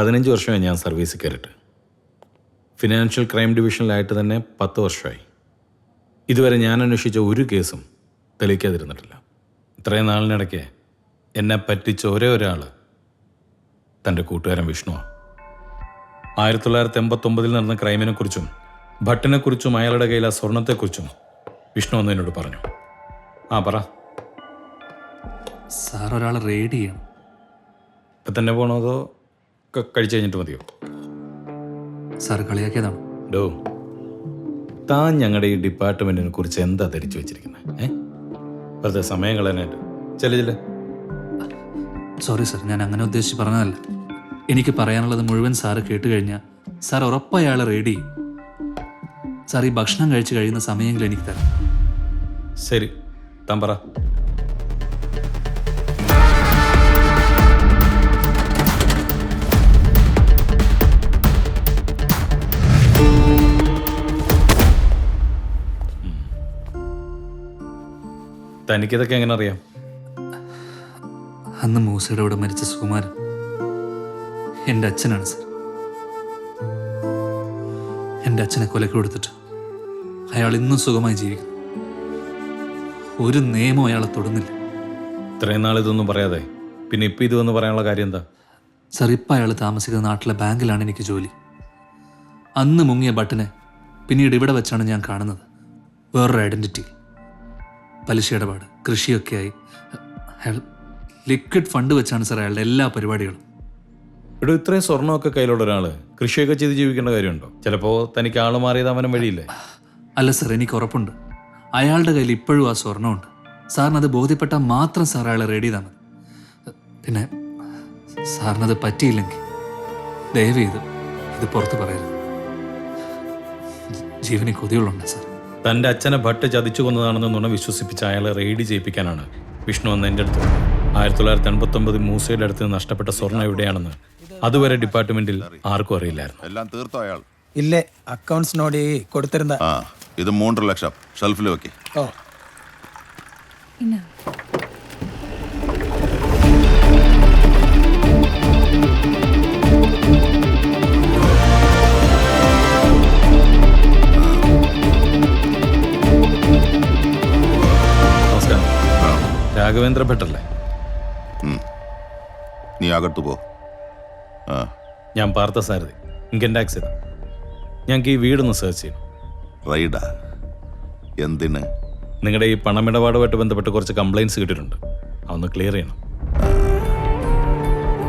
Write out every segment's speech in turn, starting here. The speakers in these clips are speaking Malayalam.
പതിനഞ്ച് വർഷമായി ഞാൻ സർവീസിൽ കയറിയിട്ട്. ഫിനാൻഷ്യൽ ക്രൈം ഡിവിഷനിലായിട്ട് തന്നെ പത്ത് വർഷമായി. ഇതുവരെ ഞാൻ അന്വേഷിച്ച ഒരു കേസും തെളിയിക്കാതിരുന്നിട്ടില്ല. ഇത്രയും നാളിനിടയ്ക്ക് എന്നെ പറ്റിച്ച ഒരേ ഒരാൾ തന്റെ കൂട്ടുകാരൻ വിഷ്ണുവാണ് ആയിരത്തി തൊള്ളായിരത്തി എൺപത്തൊമ്പതിൽ നടന്ന ക്രൈമിനെക്കുറിച്ചും ഭട്ടിനെക്കുറിച്ചും അയാളുടെ കയ്യിൽ ആ സ്വർണത്തെക്കുറിച്ചും വിഷ്ണു ഒന്ന് എന്നോട് പറഞ്ഞു. ആ പറ. സാർ ഒരാൾ റെയ്ഡ് ചെയ്യണം. ഇപ്പം തന്നെ പോണോ അതോ കഴിച്ച് കഴിഞ്ഞിട്ട് മതിയോ? സാർ കളിയാക്കിയതാണ്? ഡോ താൻ ഞങ്ങളുടെ ഈ ഡിപ്പാർട്ട്മെന്റിനെ കുറിച്ച് എന്താ ധരിച്ചു വെച്ചിരിക്കുന്നത് ഏ? വെറുതെ സമയം കളയാനായിട്ട്. ചില ചില സോറി സാർ ഞാൻ അങ്ങനെ ഉദ്ദേശിച്ച് പറഞ്ഞതല്ല. എനിക്ക് പറയാനുള്ളത് മുഴുവൻ സാറ് കേട്ട് കഴിഞ്ഞാൽ സാർ ഉറപ്പായി റെഡി സാർ ഈ ഭക്ഷണം കഴിച്ചു കഴിയുന്ന സമയമെങ്കിലും എനിക്ക് തരാം. ശരി താൻ പറ. തനിക്കിതൊക്കെ എങ്ങനെ അറിയാം? അന്ന് മൂസയുടെ കൂടെ മരിച്ച സുകുമാരൻ എന്റെ അച്ഛനാണ് സർ. എന്റെ അച്ഛനെ കൊലക്ക് കൊടുത്തിട്ട് അയാൾ ഇന്നും സുഖമായി ജീവിക്കുന്നു. ഒരു നിയമം അയാളെ തൊടുന്നില്ല. ഇത്രയും നാൾ ഇതൊന്നും പറയാതെ പിന്നെ ഇപ്പം ഇത് വന്ന് പറയാനുള്ള കാര്യം എന്താ? സർ ഇപ്പം അയാൾ താമസിക്കുന്ന നാട്ടിലെ ബാങ്കിലാണ് എനിക്ക് ജോലി. അന്ന് മുങ്ങിയ ബട്ടനെ പിന്നീട് ഇവിടെ വെച്ചാണ് ഞാൻ കാണുന്നത്. വേറൊരു ഐഡന്റിറ്റി പലിശ ഇടപാട് കൃഷിയൊക്കെയായി. അയാൾ ലിക്വിഡ് ഫണ്ട് വെച്ചാണ് സാർ അയാളുടെ എല്ലാ പരിപാടികളും. ഇവിടെ ഇത്രയും സ്വർണമൊക്കെ കയ്യിലുള്ള ഒരാൾ കൃഷിയൊക്കെ ചെയ്ത് ജീവിക്കേണ്ട കാര്യമുണ്ടോ? ചിലപ്പോൾ തനിക്ക് ആൾ മാറിയത് അവനും വഴിയില്ലേ? അല്ല സാർ എനിക്ക് ഉറപ്പുണ്ട്. അയാളുടെ കയ്യിൽ ഇപ്പോഴും ആ സ്വർണമുണ്ട്. സാറിന് അത് ബോധ്യപ്പെട്ടാൽ മാത്രം സാർ അയാളെ റെഡി ചെയ്താൽ മതി. പിന്നെ സാറിനത് പറ്റിയില്ലെങ്കിൽ ദയവ് ചെയ്ത് ഇത് പുറത്ത് പറയരുത്. ജീവന് കൊതികളുണ്ട് സാർ. തന്റെ അച്ഛനെ ഭട്ട് ചതിച്ചു കൊന്നതാണെന്ന് നുണ വിശ്വസിപ്പിച്ച് അയാളെ റെയ്ഡ് ചെയ്യിപ്പിക്കാനാണ്. വിഷ്ണു അന്ന് എന്റെ അടുത്ത്. ആയിരത്തി തൊള്ളായിരത്തി എൺപത്തൊമ്പത് മൂസയുടെ അടുത്ത് നഷ്ടപ്പെട്ട സ്വർണ എവിടെയാണെന്ന് അതുവരെ ഡിപ്പാർട്ട്മെന്റിൽ ആർക്കും അറിയില്ലായിരുന്നു. എല്ലാം തീർത്തോ അയാൾ? ഇല്ലേ അക്കൗണ്ട്സ് നോടി കൊടുത്തിരുന്ന ആ ഇത് മൂന്നര ലക്ഷം. ഷെൽഫിൽ വെക്കേ. ഓ. രാഘവേന്ദ്ര ഭട്ടല്ലേ നീ അകത്തു പോ. ആ. ഞാൻ പാർത്ഥ സാരഥി. ഇൻകം ടാക്സ് ചെയ്ത ഞങ്ങൾക്ക് ഈ വീടൊന്ന് സെർച്ച് ചെയ്യണം. റൈഡാ എന്തിന്? നിങ്ങളുടെ ഈ പണമിടപാടുമായിട്ട് ബന്ധപ്പെട്ട് കുറച്ച് കംപ്ലൈന്റ്സ് കിട്ടിയിട്ടുണ്ട്. അതൊന്ന് ക്ലിയർ ചെയ്യണം.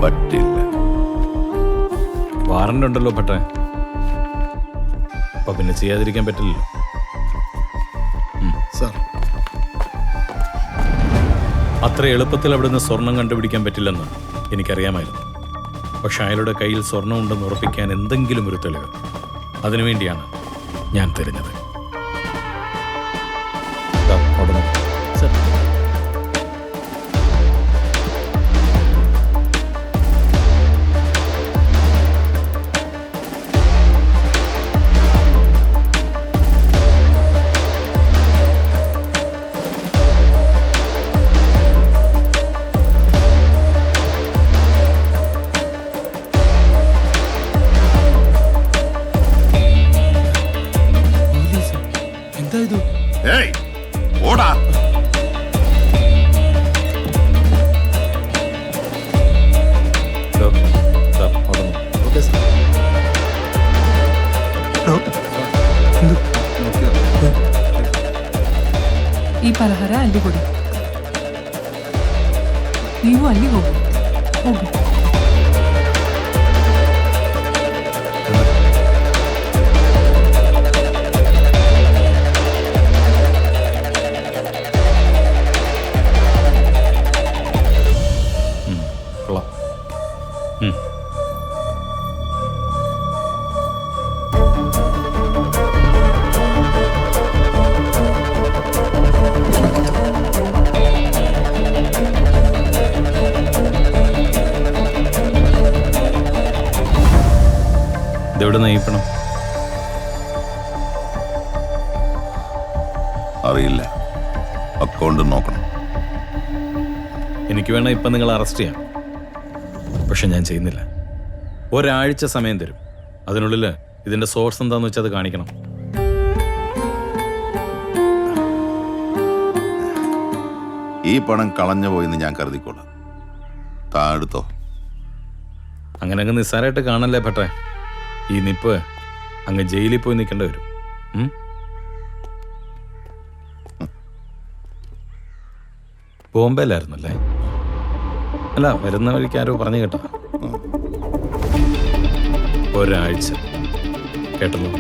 പറ്റില്ല. വാറണ്ട് ഉണ്ടല്ലോ ഭട്ടെ അപ്പൊ പിന്നെ ചെയ്യാതിരിക്കാൻ പറ്റില്ലല്ലോ. സാർ അത്ര എളുപ്പത്തിൽ അവിടുന്ന് സ്വർണം കണ്ടുപിടിക്കാൻ പറ്റില്ലെന്ന് എനിക്കറിയാമായിരുന്നു. പക്ഷെ അയാളുടെ കയ്യിൽ സ്വർണം ഉണ്ടെന്ന് ഉറപ്പിക്കാൻ എന്തെങ്കിലും ഒരു തെളിവ്. അതിനുവേണ്ടിയാണ് ഞാൻ തിരഞ്ഞത് ഇത് ഏയ് ഓടാ ദാ, ദാ, അവിടെ നോക്ക്. ഓക്കെ സാർ ಈ ಪಲಹಾರ ಅಲ್ಲಿ ಕೊಡಿ ನೀವು ಅಲ್ಲಿ ಹೋಗಿ ಹೋಗಿ ഇതെവിടെ നയിപ്പണം? അറിയില്ല. അക്കൗണ്ട് നോക്കണം. എനിക്ക് വേണം ഇപ്പം നിങ്ങൾ അറസ്റ്റ് ചെയ്യാം. പക്ഷെ ഞാൻ ചെയ്യുന്നില്ല. ഒരാഴ്ച സമയം തരും. അതിനുള്ളിൽ ഇതിന്റെ സോഴ്സ് എന്താണെന്ന് വെച്ചാൽ അത് കാണിക്കണം. ഈ പണം കളഞ്ഞു പോയെന്ന് ഞാൻ കരുതിക്കോളാം. താ എടുത്തോ. അങ്ങനെ അങ്ങ് നിസ്സാരമായിട്ട് കാണല്ലേ ഭട്ടെ? ഈ നിപ്പ് അങ്ങ് ജയിലിൽ പോയി നിൽക്കേണ്ടി വരും? ബോംബെയിലായിരുന്നല്ലേ? അല്ല വരുന്ന വഴിക്ക് ആരോ പറഞ്ഞു കേട്ടോ. ഒരാഴ്ച. കേട്ടല്ലോ?